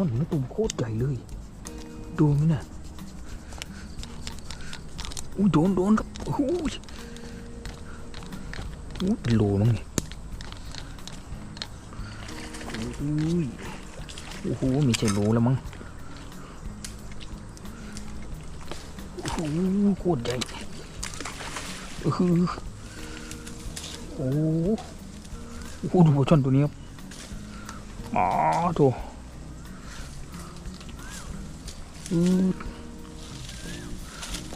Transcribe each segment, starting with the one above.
ช่อนเนื้อตุ่มโคตรใหญ่เลยดูมั้ยน่ะอุ้ยโดนโดนครับโอ้ยอุ้ยเป็นโลมั้งเนี่ยอุ้ยโอ้โหมีใช่โลแล้วมั้งโอ้โหโคตรใหญ่ออโอ้โหโอ้โหดูช่อนตัวนี้ครับอ๋อโถ อือ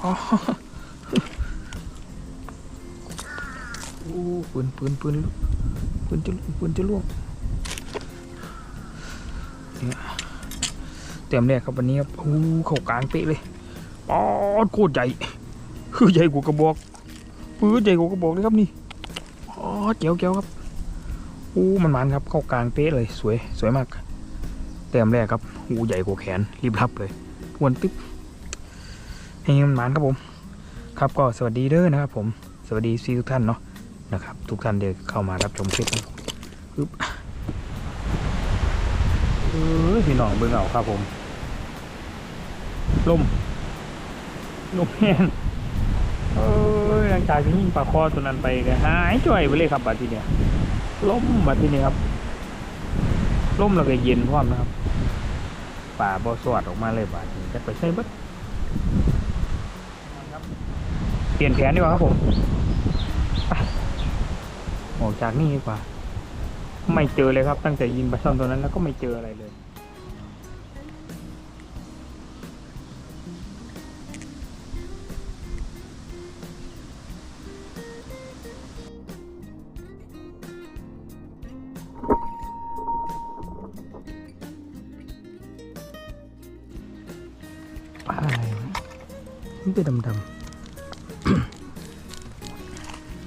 อ๋อโอ้ปืนปืนปืนปืนจะปืนจะล่วงเนี่ยเต็มแรกครับวันนี้ครับโอ้เข้ากลางเป๊ะเลยอ๋อโคตรใหญ่คือใหญ่กว่ากระบอกปืนใหญ่กว่ากระบอกเลยครับนี่อ๋อเจ๋วเจ๋วครับโอ้มันมันครับเข้ากลางเป๊ะเลยสวยสวยมากเต็มแรกครับโอ้ใหญ่กว่าแขนรีบรับเลย อ้วนตึ๊บให้มันมันครับผม ครับก็สวัสดีเด้อนะครับ ผม สวัสดีซีทุกท่านเนาะนะครับ ทุกท่านเดี๋ยวเข้ามารับชมคลิปปึ๊บเออพี่น้องเบิ่งเอาครับผมลมลมแห้งเออหลังจากที่ยิงปลาคอตัวนั้นไปก็หายจ่อยไปเลยครับบัดทีเนี้ยลมบัดทีนี้ครับลมแล้วก็เย็นพร้อมนะครับ ป่าบอสวดออกมาเลยบาดนี้จะไปใช้บัดเปลี่ยนแผนดีกว่าครับผมออกจากนี่ดีกว่า ไม่เจอเลยครับ ตั้งแต่ยิงปลาช่อมตัวนั้นแล้วก็ไม่เจออะไรเลย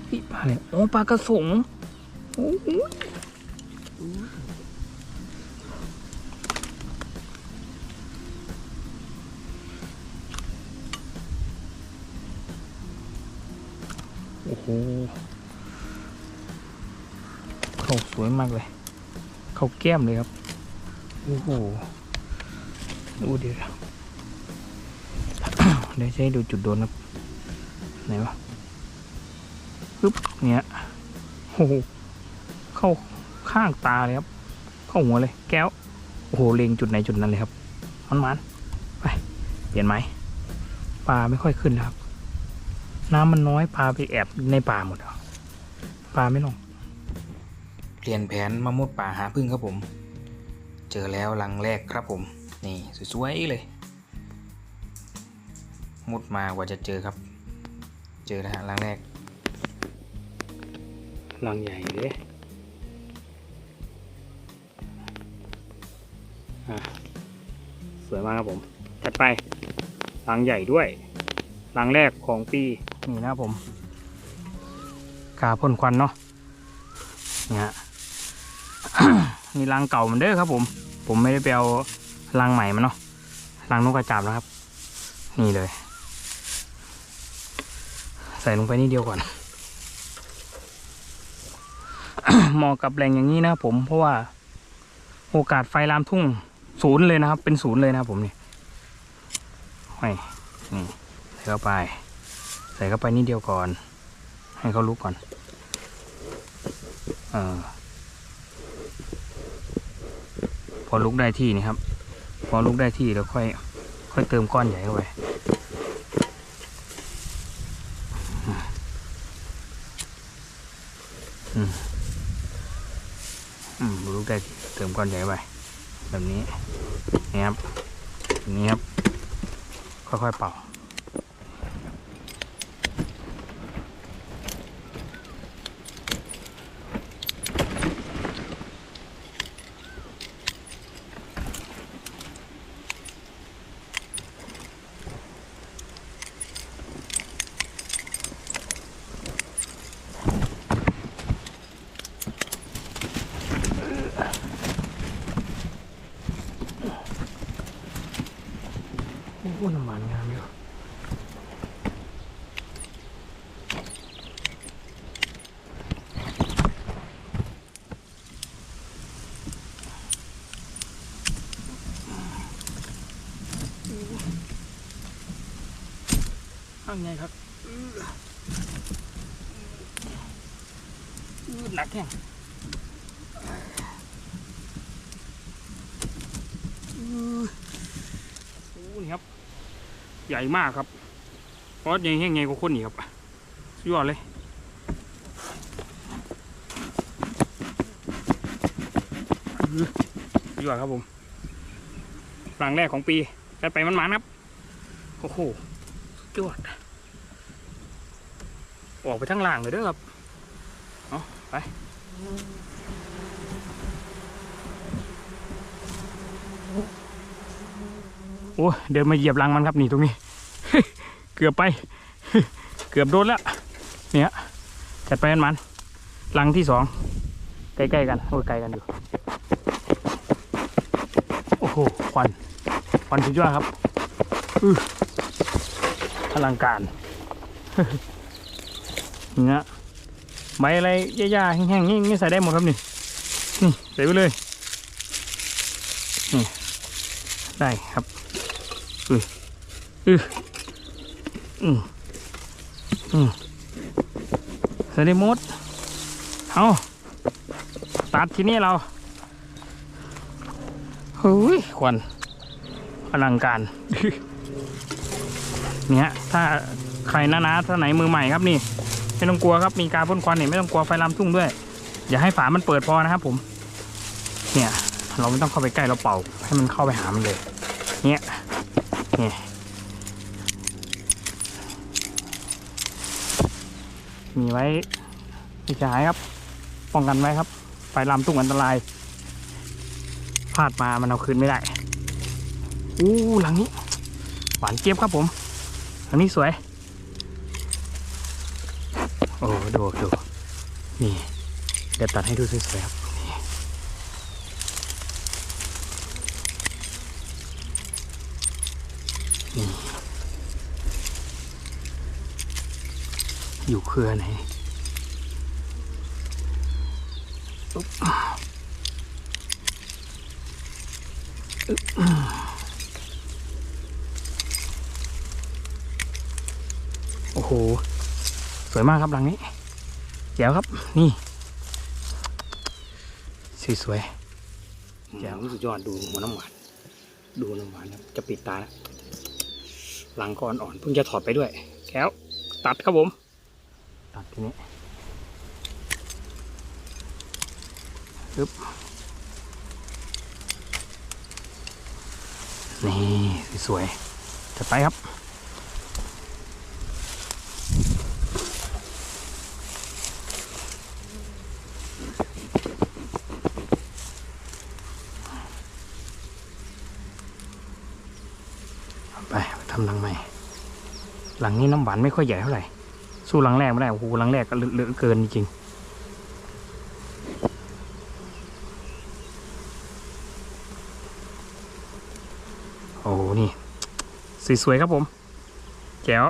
ๆพี่ปลาอะไรโอ้ปลากระสงโอ้โหโอ้โหเขาสวยมากเลย เขาแก้มเลยครับ โอ้โหดูดิเดี๋ยวจะให้ดูจุดโดนครับ ไหนวะ ปึ๊บเนี่ยโอ้โหเข้าข้างตาเลยครับ เข้าหัวเลย แก้ว โอ้โหเล็งจุดไหนจุดนั้นเลยครับมันมันไปเปลี่ยนไหมปลาไม่ค่อยขึ้นแล้วครับ น้ำมันน้อยปลาไปแอบในป่าหมดอะปลาไม่ลงเปลี่ยนแผนมามุดป่าหาพึ่งครับผม เจอแล้วลังแรกครับผม นี่สวยๆเลย มุดมากว่าจะเจอครับ เจอแล้วฮะรังแรก รังใหญ่เลยสวยมากครับผมจัดไปรังใหญ่ด้วยรังแรกของปี นี่นะครับผมกาพ่นควันเนาะนี่ฮะนี่รังเก่าเหมันเด้อครับผม ผมไม่ได้ไปเอารังใหม่มาเนาะรังนกกระจาบนะครับ นี่เลย ใส่ลงไปนิดเดียวก่อน เหมาะกับแหล่งอย่างนี้นะครับผมเพราะว่าโอกาสไฟลามทุ่งศูนย์เลยนะครับ เป็นศูนย์เลยนะครับผมนี่ห้อยนี่ใส่เข้าไป ใส่เข้าไปนิดเดียวก่อน ให้เขาลุกก่อนเออพอลุกได้ที่นี่ครับ พอลุกได้ที่แล้วค่อย ค่อยเติมก้อนใหญ่เข้าไป อืม แต่เติมก้อนใหญ่ไปแบบนี้นี่ครับแบบนี้ครับ ค่อยๆเป่า โอ้โหน้ำมันงามอยู่ ข้างไงครับอื้ออื้อหนักแห้งอู้นี่ครับ ใหญ่มากครับเพราะใหญ่แห้งใหญ่กว่าคนอีกครับยอดเลยยอดครับผมหลังแรกของปีจัดไปมันๆครับ โอ้โหยอด ออกไปทั้งล่างเลยเด้อครับเอาไปโอ้เดินมาเหยียบรังมันครับนี่ตรงนี้ เกือบไป เกือบโดนแล้วเนี่ยจัดไปมันมันรังที่สองใกล้ๆกันโอ้ยไกลกันอยู่โอ้โหควันควันสุดยอดครับอืออลังการ เนี่ยใบอะไรหญ้าๆแห้งๆนี่นี่ใส่ได้หมดครับนี่นี่ใส่ไปเลยนี่ได้ครับอืออืออืมอืมใส่ได้หมดเอาตัดที่นี้เราเฮ้ยควันอลังการเนี่ยถ้าใครนะนะถ้าไหนมือใหม่ครับนี่ ไม่ต้องกลัวครับมีการพ่นควันเนี่ยไม่ต้องกลัวไฟลามทุ่งด้วย อย่าให้ฝามันเปิดพอนะครับผม เนี่ย เราไม่ต้องเข้าไปใกล้เราเป่า ให้มันเข้าไปหามันเลย เนี่ยเนี่ยมีไว้ที่จะหายครับ ป้องกันไว้ครับ ไฟลามทุ่งอันตรายพลาดมามันเอาคืนไม่ได้อู้หลังนี้ หวานเจี๊ยบครับผมอันนี้สวย อ้ดูดูนี่ เดี๋ยวตัดให้ดูสวยๆครับนี่อยู่เครือไหนอุ๊บอึ๊บโอ้โห วยมากครับหลังนี้แจ๋วครับนี่ สวยๆแจ๋วสุดยอดดูหัวน้ำหวานดูน้ำหวานครับจะปิดตาแล้วหลังก่อนอ่อนเพิ่งจะถอดไปด้วยแก้วตัดครับผม ตัดทีนี้ปึ๊บนี่ สวยๆจะไปครับ ไปไปทำรัง ใหม่ หลังนี้น้ำหวานไม่ค่อยใหญ่เท่าไหร่ สู้หลังแรกไม่ได้ โอ้โหหลังแรกก็เลือเกินจริงโอ้โหนี่ สวยๆครับผม แจ๋ว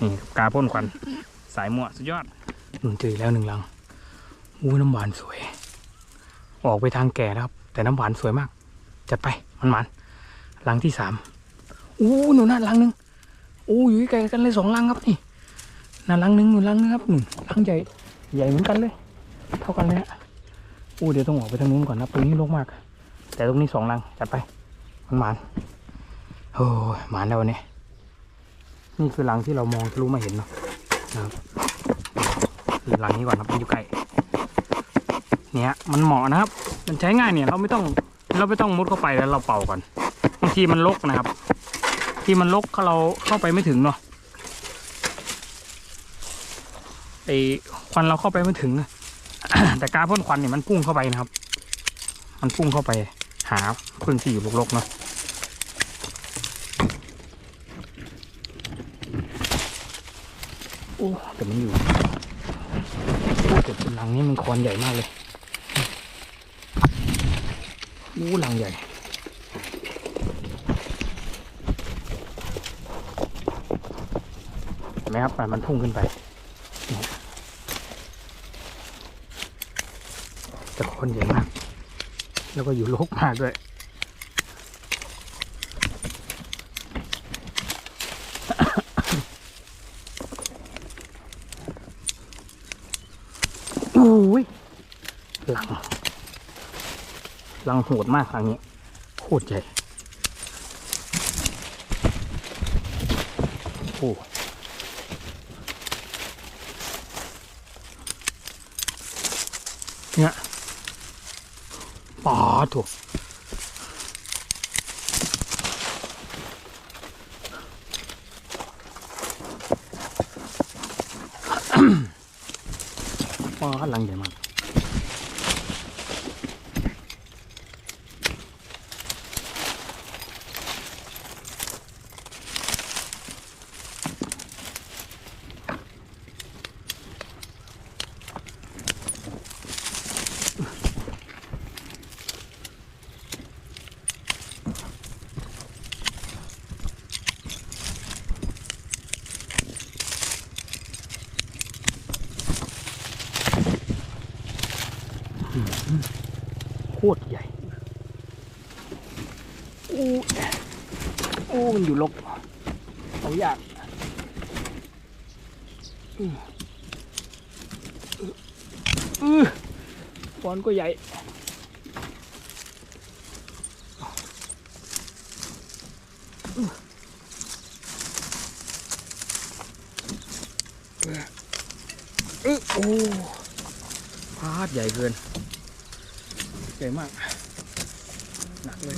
นี่กาพ่นควัน สายมั่วสุดยอดหนุนเจอแล้วหนึ่งลังอู้น้ำหวานสวย ออกไปทางแก่แล้วครับ แต่น้ำหวานสวยมาก จัดไปมันมันๆ ลังที่สามอู้หนูน่าลังหนึ่งอู้อยู่ใกล้กันเลยสองลังครับนี่น่าลังหนึ่งหนูลังหนึงครับหนึ่งลังใหญ่ใหญ่เหมือนกันเลย เท่ากันเลยฮะอู้เดี๋ยวต้องออกไปทางนู้นก่อนนะตรงนี้รกมาก แต่ตรงนี้สองลังจัดไปมันมันโอ้ยมันแล้ววันนี้นี่คือลังที่เรามองทะลุมาเห็นเนาะนะครับคือลังนี้ก่อนครับมันอยู่ใกล้เนี่ยมันเหมาะนะครับ มันใช้ง่ายเนี่ยเราไม่ต้องเราไม่ต้องมุดเข้าไปแล้วเราเป่าก่อน ที่มันลกนะครับ ที่มันลกเราเข้าไปไม่ถึงเนาะไอควันเราเข้าไปไม่ถึงนะแต่การพ่นควันเนี่ยมันพุ่งเข้าไปนะครับ มันพุ่งเข้าไปหาพื้นที่อยู่รกๆเนาะโอ้แต่มันอยู่โอ้แต่เป็นรังนี้มันคอนใหญ่มากเลยอู้ลังใหญ่ ห็นไหมครับมันพุ่งขึ้นไปแต่คนใหญ่มาก แล้วก็อยู่ลกมากด้วยโอ้ยหลังหลังโหดมากครั้งนี้โคตรใหญ่โอ้ เนี่ยป๋าถูกป๋าหลังใหญ่มาก โคตรใหญ่โอ้โอ้มันอยู่ลกเอายากอืออือฟอนก็ใหญ่อื้อโอ้พาดใหญ่เกิน ใหญ่มาก หนักเลย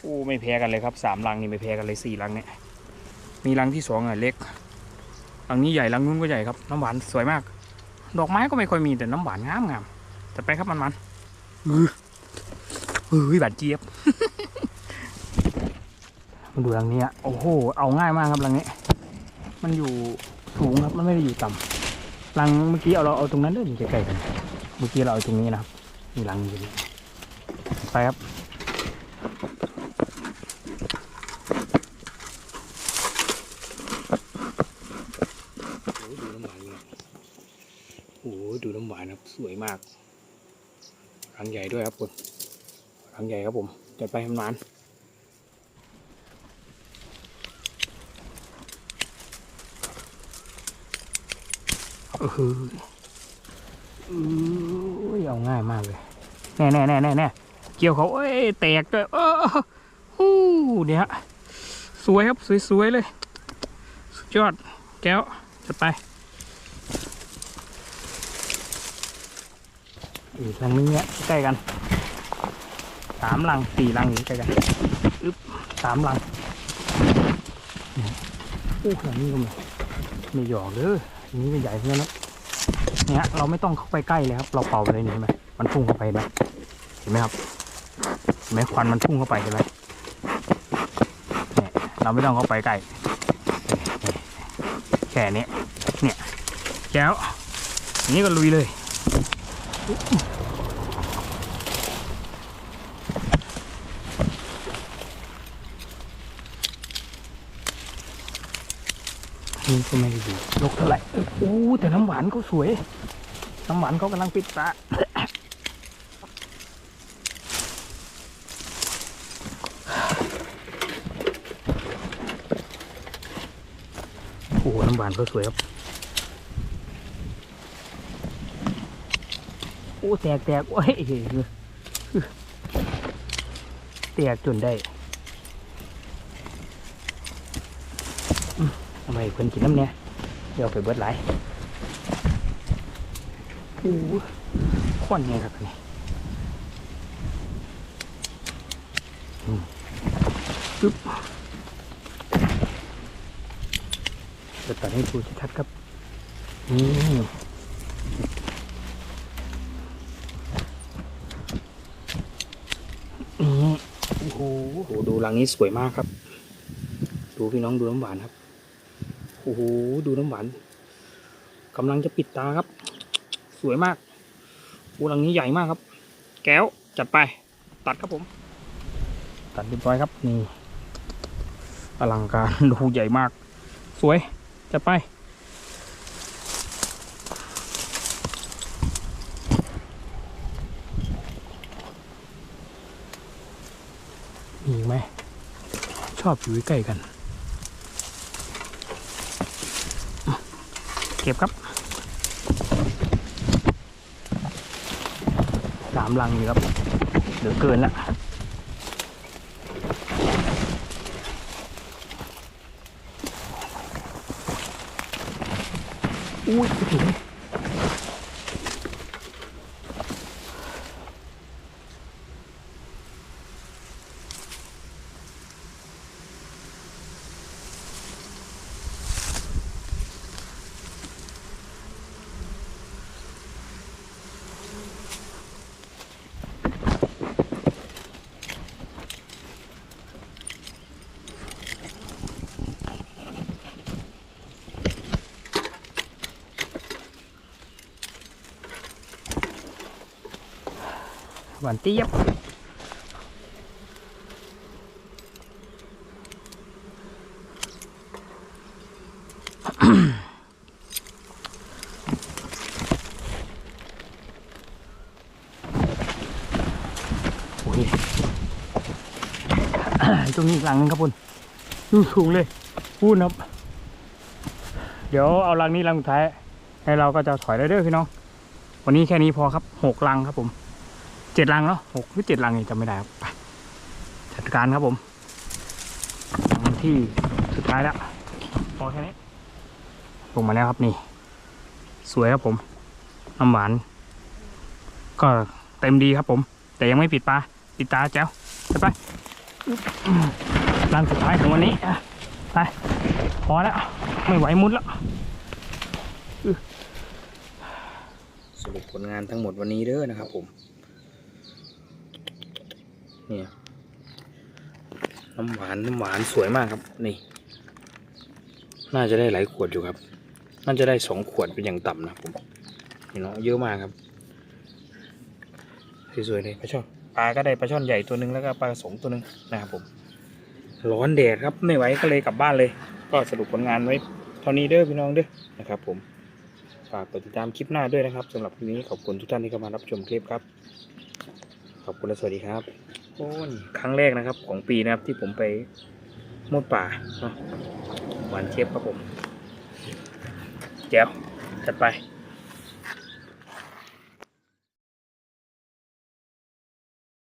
โอ้ไม่แพ้กันเลยครับสามลังนี่ไม่แพ้กันเลยสี่ลังเนี่ยมีลังที่สองอะเล็กลังนี้ใหญ่ลังนู้นก็ใหญ่ครับน้ำหวานสวยมาก ดอกไม้ก็ไม่ค่อยมีแต่น้ำหวานงามงามแต่ไปครับมันมันๆอือเฮ้ยบาดเจี๊ยบ มาดูรังนี้อะโอ้โห เอาง่ายมากครับรังนี้ มันอยู่สูงครับ มันไม่ได้อยู่ต่ำรังเมื่อกี้เอาเราเอาตรงนั้นด้ออยู่ใกล้ๆกัน เมื่อกี้เราเอาตรงนี้นะครับ มีรังอยู่นี่ไปครับโอ้โหดูน้ำหวานครับ สวยมาก รังใหญ่ด้วยครับคุณรังใหญ่ครับผม จัดไปทำนาน เออเออเอาง่ายมากเลย แน่แน่แน่แน่แน่เกี่ยวเขาเอ้ยแตกด้วยเออฮู้เนี่ยฮะสวยครับสวยๆเลย สุดยอดแก้วจะไปอีกลังนึงเนี้ยใกล้กันสามลังสี่ลังอยู่ใกล้กันอึ๊บสามลังโอ้หลังนี้ก็มีไม่หยอกเลยอั นนี้เป็นใหญ่เพื่อนนะเนี่ยเราไม่ต้องเข้าไปใกล้เลยครับ เราเป่าไปเลยนี่เห็นไหมมันพุ่งเข้าไปนไหมเห็นไหมครับเห็นไหมควันมันพุ่งเข้าไปเห็นไหมเนี่ยเราไม่ต้องเข้าไปใกล้แค่นี้เนี่ยแก้วนนี้ก็ลุยเลย นี่ก็ไม่ได้ดูลกเท่าไหร่โอ้แต่น้ำหวานเขาสวย น้ำหวานเขากำลังปิดตาโอ้น้ำหวานเขาสวยครับ โอ้แตกแตกโอ้ยแตกจนได้ ทำ ไมเพิ่นกินน้ำเนี่ยเดี๋ยวไปเบิดหลายโอ้โหควันไงครับนี่ปึ๊บเดี๋ยวตัดให้ดูชัดครับนี่โอ้โหโอ้โหดูรังนี้สวยมากครับ ดูพี่น้องดูน้ำหวานครับ โอ้โห ดูน้ำหวานกำลังจะปิดตาครับ สวยมากอูหลังนี้ใหญ่มากครับ แก้วจัดไป ตัดครับผม ตัดเรียบร้อยครับ นี่อลังการดูใหญ่มาก สวย จัดไป มีไหม ชอบอยู่ใกล้กัน ก็บครับสามลังอยู่ครับเหลือเกินละอุ้ยโอ้ หวานเจี๊ยบโอ้ยตรงนี้หลังนึงครับคุณดูสูงเลยพูดนะครับ เดี๋ยวเอาลังนี้ลังสุดท้าย ให้เราก็จะถอยได้เด้อพี่น้อง วันนี้แค่นี้พอครับหกลังครับผม เจ็ดลังเนาะหกหรือเจ็ดลังนี่จำไม่ได้ครับไปจัดการครับผมที่สุดท้ายแล้วพอแค่นี้ลงมาแล้วครับนี่ สวยครับผมน้ำหวาน ก็เต็มดีครับผม แต่ยังไม่ปิดปลาปิดตาแจ้วไปไปลังสุดท้ายของวันนี้ไปพอแล้ว ไม่ไหวมุดแล้วสรุปผลงานทั้งหมดวันนี้เด้อนะครับผม นี่น้ำหวานน้ำหวานสวยมากครับ นี่ น่าจะได้หลายขวดอยู่ครับ น่าจะได้สองขวดเป็นอย่างต่ำนะผมนี่เนาะเยอะมากครับสวยๆเลยปลาช่อนปลาก็ได้ปลาช่อนใหญ่ตัวหนึ่งแล้วก็ปลากระสงตัวหนึ่งนะครับผม ร้อนแดดครับไม่ไหวก็เลยกลับบ้านเลย ก็สรุปผลงานไว้เท่านี้เด้อพี่น้องเด้อนะครับ ผมฝากกดติดตามคลิปหน้าด้วยนะครับสำหรับคลิปนี้ขอบคุณทุกท่านที่เข้ามารับชมคลิปครับ ขอบคุณและสวัสดีครับ โอ้นี่ครั้งแรกนะครับ ของปีนะครับที่ผมไปมุดป่าหวานเชฟครับผมแจ๋วจัดไป